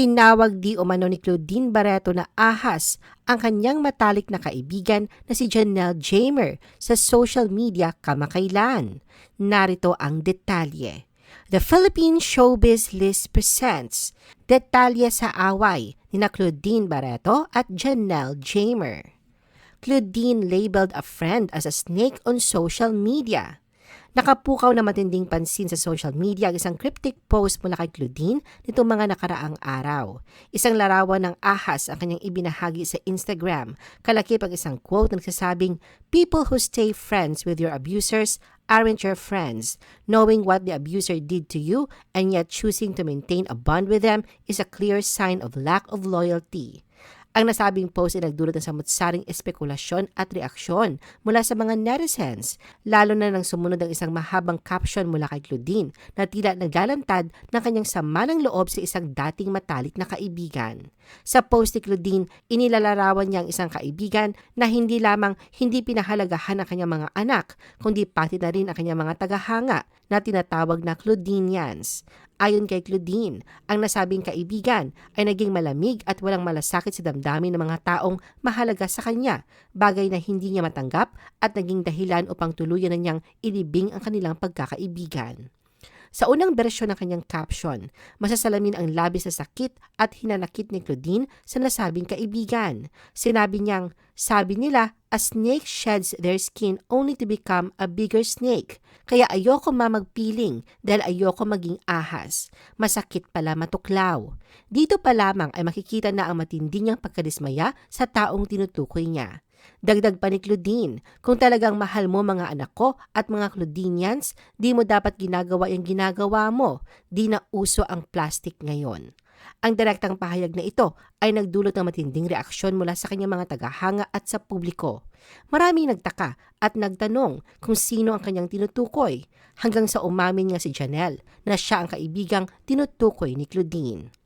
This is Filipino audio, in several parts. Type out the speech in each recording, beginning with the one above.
Tinawag di umano ni Claudine Barreto na ahas ang kanyang matalik na kaibigan na si Janelle Jamer sa social media kamakailan. Narito ang detalye. The Philippine Showbiz List presents Detalye sa away ni na Claudine Barreto at Janelle Jamer. Claudine labeled a friend as a snake on social media. Nakapukaw na matinding pansin sa social media ang isang cryptic post mula kay Claudine nitong mga nakaraang araw. Isang larawan ng ahas ang kanyang ibinahagi sa Instagram. Kalakip ang isang quote na nagsasabing, People who stay friends with your abusers aren't your friends. Knowing what the abuser did to you and yet choosing to maintain a bond with them is a clear sign of lack of loyalty. Ang nasabing post ay nagdulot ng samutsaring espekulasyon at reaksyon mula sa mga netizens, lalo na nang sumunod ang isang mahabang caption mula kay Claudine na tila naglalantad ng kanyang sama ng loob sa isang dating matalik na kaibigan. Sa post ni Claudine, inilalarawan niya ang isang kaibigan na hindi lamang hindi pinahalagahan ang kanyang mga anak, kundi pati na rin ang kanyang mga tagahanga na tinatawag na Claudinians. Ayon kay Claudine, ang nasabing kaibigan ay naging malamig at walang malasakit sa damdamin ng mga taong mahalaga sa kanya, bagay na hindi niya matanggap at naging dahilan upang tuluyan na niyang ilibing ang kanilang pagkakaibigan. Sa unang bersyon ng kanyang caption, masasalamin ang labis sa sakit at hinanakit ni Claudine sa nasabing kaibigan. Sinabi niyang, sabi nila, a snake sheds their skin only to become a bigger snake. Kaya ayoko mamagpiling dahil ayoko maging ahas. Masakit pala matuklaw. Dito pa lamang ay makikita na ang matindi niyang pagkadismaya sa taong tinutukoy niya. Dagdag pa ni Claudine, kung talagang mahal mo mga anak ko at mga Claudinians, di mo dapat ginagawa yung ginagawa mo. Di na uso ang plastic ngayon. Ang direktang pahayag na ito ay nagdulot ng matinding reaksyon mula sa kanyang mga tagahanga at sa publiko. Maraming nagtaka at nagtanong kung sino ang kanyang tinutukoy hanggang sa umamin nga si Janelle na siya ang kaibigang tinutukoy ni Claudine.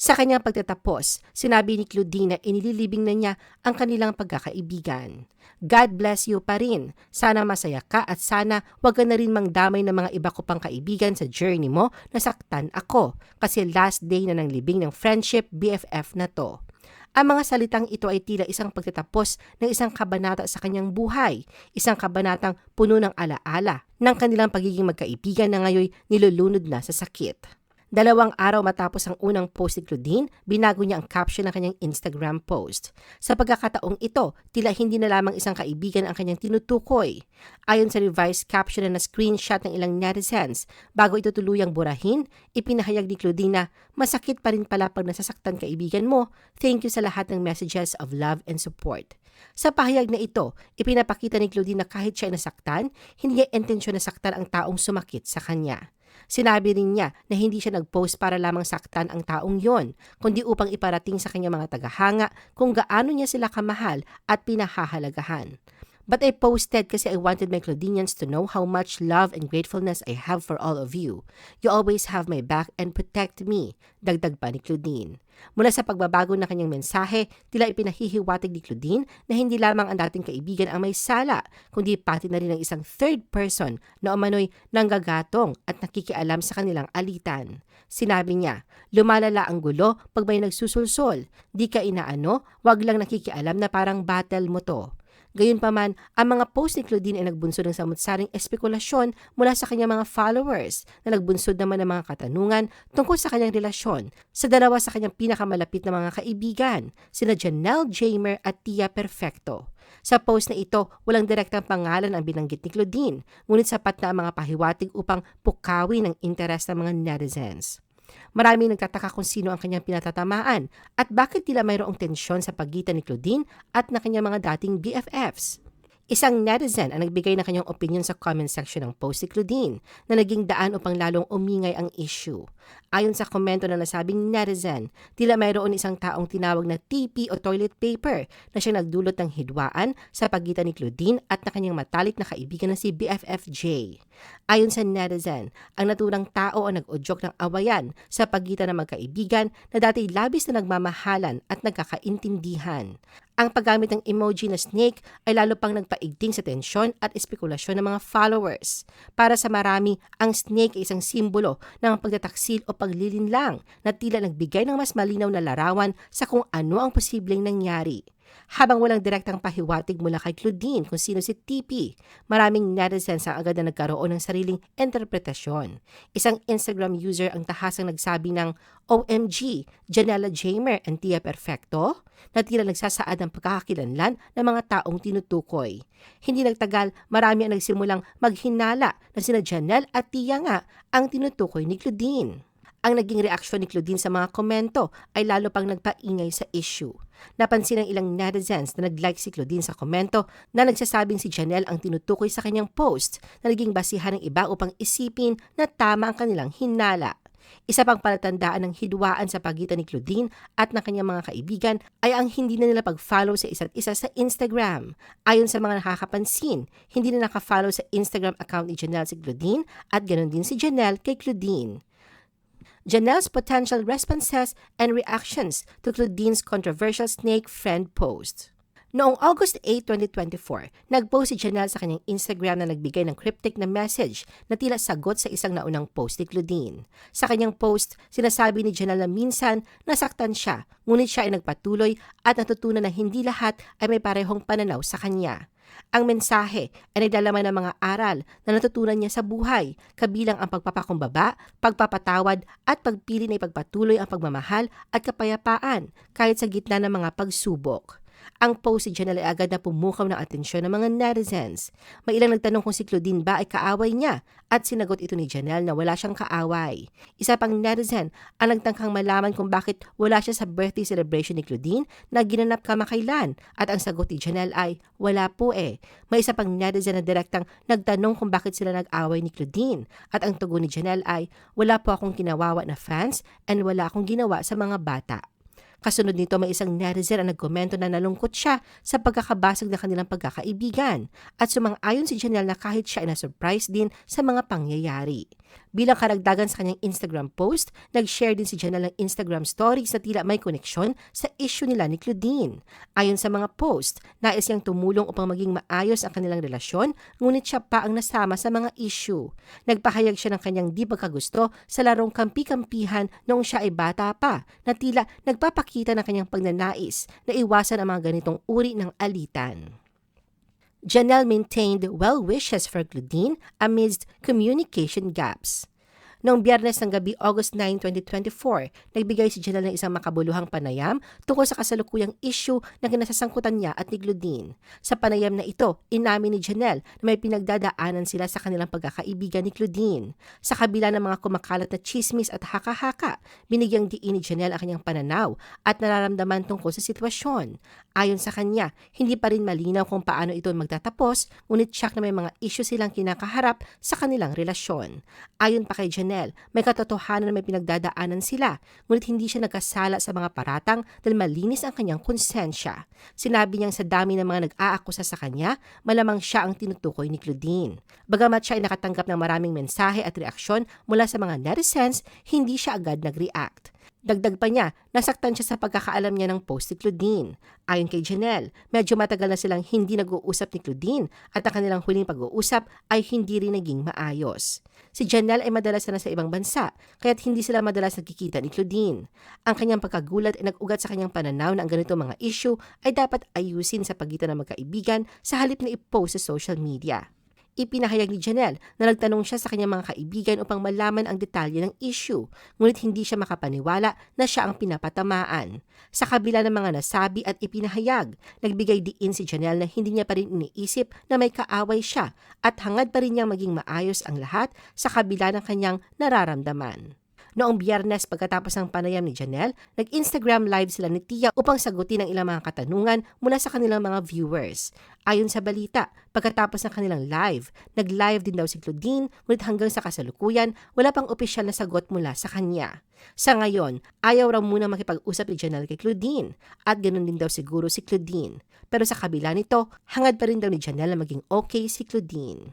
Sa kanyang pagtatapos, sinabi ni Claudine na inililibing na niya ang kanilang pagkakaibigan. God bless you pa rin. Sana masaya ka at sana wag ka na rin mangdamay ng mga iba ko pang kaibigan sa journey mo na saktan ako kasi last day na ng libing ng friendship BFF na to. Ang mga salitang ito ay tila isang pagtatapos ng isang kabanata sa kanyang buhay, isang kabanatang puno ng alaala ng kanilang pagiging magkaibigan na ngayon nilulunod na sa sakit. Dalawang araw matapos ang unang post ni Claudine, binago niya ang caption ng kanyang Instagram post. Sa pagkakataong ito, tila hindi na lamang isang kaibigan ang kanyang tinutukoy. Ayon sa revised caption na screenshot ng ilang netizens, bago ito tuluyang burahin, ipinahayag ni Claudine na masakit pa rin pala pag nasasaktan kaibigan mo. Thank you sa lahat ng messages of love and support. Sa pahayag na ito, ipinapakita ni Claudine na kahit siya ay nasaktan, hindi niya intensyon na saktan ang taong sumakit sa kanya. Sinabi rin niya na hindi siya nag-post para lamang saktan ang taong yon, kundi upang iparating sa kanyang mga tagahanga kung gaano niya sila kamahal at pinahahalagahan. But I posted kasi I wanted my Claudinians to know how much love and gratefulness I have for all of you. You always have my back and protect me, dagdag pa ni Claudine. Mula sa pagbabago ng kanyang mensahe, tila ipinahihiwatig ni Claudine na hindi lamang ang dating kaibigan ang may sala, kundi pati na rin ang isang third person na umano'y nanggagatong at nakikialam sa kanilang alitan. Sinabi niya, lumalala ang gulo pag may nagsusulsol. Di ka inaano, wag lang nakikialam na parang battle mo to. Gayunpaman, ang mga post ni Claudine ay nagbunsod ng samutsaring espekulasyon mula sa kanyang mga followers na nagbunsod naman ng mga katanungan tungkol sa kanyang relasyon sa dalawa sa kanyang pinakamalapit na mga kaibigan, sina Janelle Jamer at Tia Perfecto. Sa post na ito, walang direktang pangalan ang binanggit ni Claudine, ngunit sapat na ang mga pahiwatig upang pukawin ang interes ng mga netizens. Maraming nagtataka kung sino ang kanyang pinatatamaan at bakit tila mayroong tensyon sa pagitan ni Claudine at na kanyang mga dating BFFs. Isang netizen ang nagbigay ng kanyang opinion sa comment section ng post ni Claudine na naging daan upang lalong umingay ang issue. Ayon sa komento ng nasabing netizen, tila mayroon isang taong tinawag na TP o toilet paper na siyang nagdulot ng hidwaan sa pagitan ni Claudine at na kanyang matalik na kaibigan na si BFFJ. Ayon sa netizen, ang naturang tao ang nag-udyok ng awayan sa pagitan ng magkaibigan na dati labis na nagmamahalan at nagkakaintindihan. Ang paggamit ng emoji na snake ay lalo pang nagpa nagpapaigting sa tensyon at espekulasyon ng mga followers. Para sa marami, ang snake ay isang simbolo ng pagtataksil o paglilinlang na tila nagbigay ng mas malinaw na larawan sa kung ano ang posibleng nangyari. Habang walang direktang pahiwatig mula kay Claudine kung sino si TP, maraming netizens ang agad na nagkaroon ng sariling interpretasyon. Isang Instagram user ang tahasang nagsabi ng OMG, Janela Jamer and Tia Perfecto, na tila nagsasaad ng pagkakakilanlan ng mga taong tinutukoy. Hindi nagtagal, marami ang nagsimulang maghinala na sina Janelle at Tia nga ang tinutukoy ni Claudine. Ang naging reaksyon ni Claudine sa mga komento ay lalo pang nagpaingay sa issue. Napansin ng ilang netizens na nag-like si Claudine sa komento na nagsasabing si Janelle ang tinutukoy sa kanyang post na naging basihan ng iba upang isipin na tama ang kanilang hinala. Isa pang palatandaan ng hidwaan sa pagitan ni Claudine at ng kanyang mga kaibigan ay ang hindi na nila pag-follow sa isa't isa sa Instagram. Ayon sa mga nakakapansin, hindi na naka-follow sa Instagram account ni Janelle si Claudine at ganoon din si Janelle kay Claudine. Janelle's potential responses and reactions to Claudine's controversial snake friend post. Noong August 8, 2024, nag-post si Janelle sa kanyang Instagram na nagbigay ng cryptic na message na tila sagot sa isang naunang post ni Claudine. Sa kanyang post, sinasabi ni Janelle na minsan nasaktan siya, ngunit siya ay nagpatuloy at natutunan na hindi lahat ay may parehong pananaw sa kanya. Ang mensahe ay naglalaman ng mga aral na natutunan niya sa buhay, kabilang ang pagpapakumbaba, pagpapatawad at pagpili na ipagpatuloy ang pagmamahal at kapayapaan kahit sa gitna ng mga pagsubok. Ang post si Janelle ay agad na pumukaw ng atensyon ng mga netizens. May ilang nagtanong kung si Claudine ba ay kaaway niya at sinagot ito ni Janelle na wala siyang kaaway. Isa pang netizen ang nagtangkang malaman kung bakit wala siya sa birthday celebration ni Claudine na ginanap kamakailan at ang sagot ni Janelle ay wala po eh. May isa pang netizen na direktang nagtanong kung bakit sila nag-away ni Claudine at ang tugon ni Janelle ay wala po akong kinawawa na fans and wala akong ginawa sa mga bata. Kasunod nito may isang netizen ang nagkomento na nalungkot siya sa pagkakabasag ng kanilang pagkakaibigan at sumang-ayon si Janelle na kahit siya ay na-surprise din sa mga pangyayari. Bilang karagdagan sa kanyang Instagram post, nag-share din si Janelle ng Instagram stories na tila may koneksyon sa issue nila ni Claudine. Ayon sa mga post, nais niyang tumulong upang maging maayos ang kanilang relasyon, ngunit siya pa ang nasama sa mga issue. Nagpahayag siya ng kanyang di pagkagusto sa larong kampi-kampihan noong siya ay bata pa, na tila nagpapakita ng kanyang pagnanais na iwasan ang mga ganitong uri ng alitan. Janelle maintained well wishes for Claudine amidst communication gaps. Noong biyernes ng gabi, August 9, 2024, nagbigay si Janelle ng isang makabuluhang panayam tungkol sa kasalukuyang issue na kinasasangkutan niya at ni Claudine. Sa panayam na ito, inamin ni Janelle na may pinagdadaanan sila sa kanilang pagkakaibigan ni Claudine. Sa kabila ng mga kumakalat na chismis at haka-haka, binigyang diin ni Janelle ang kanyang pananaw at nararamdaman tungkol sa sitwasyon. Ayon sa kanya, hindi pa rin malinaw kung paano ito magtatapos, ngunit siyak na may mga issue silang kinakaharap sa kanilang relasyon. Ayon pa kay Janelle, Chanel, may katotohanan na may pinagdadaanan sila, ngunit hindi siya nagkasala sa mga paratang dahil malinis ang kanyang konsensya. Sinabi niyang sa dami ng mga nag-aakusa sa kanya, malamang siya ang tinutukoy ni Claudine. Bagamat siya ay nakatanggap ng maraming mensahe at reaksyon mula sa mga netizens, hindi siya agad nag-react. Dagdag pa niya, nasaktan siya sa pagkakaalam niya ng post ni Claudine. Ayon kay Janelle, medyo matagal na silang hindi nag-uusap ni Claudine at ang kanilang huling pag-uusap ay hindi rin naging maayos. Si Janelle ay madalas na sa ibang bansa, kaya't hindi sila madalas nagkikita ni Claudine. Ang kanyang pagkagulat ay nag-ugat sa kanyang pananaw na ang ganito mga issue ay dapat ayusin sa pagitan ng magkaibigan sa halip na i-post sa social media. Ipinahayag ni Janelle na nagtanong siya sa kanyang mga kaibigan upang malaman ang detalye ng issue, ngunit hindi siya makapaniwala na siya ang pinapatamaan. Sa kabila ng mga nasabi at ipinahayag, nagbigay diin si Janelle na hindi niya pa rin iniisip na may kaaway siya at hangad pa rin niyang maging maayos ang lahat sa kabila ng kanyang nararamdaman. Noong biyernes pagkatapos ng panayam ni Janelle, nag-Instagram live sila ni Tia upang sagutin ang ilang mga katanungan mula sa kanilang mga viewers. Ayon sa balita, pagkatapos ng kanilang live, nag-live din daw si Claudine ngunit hanggang sa kasalukuyan, wala pang opisyal na sagot mula sa kanya. Sa ngayon, ayaw raw muna makipag-usap ni Janelle kay Claudine at ganun din daw siguro si Claudine. Pero sa kabila nito, hangad pa rin daw ni Janelle na maging okay si Claudine.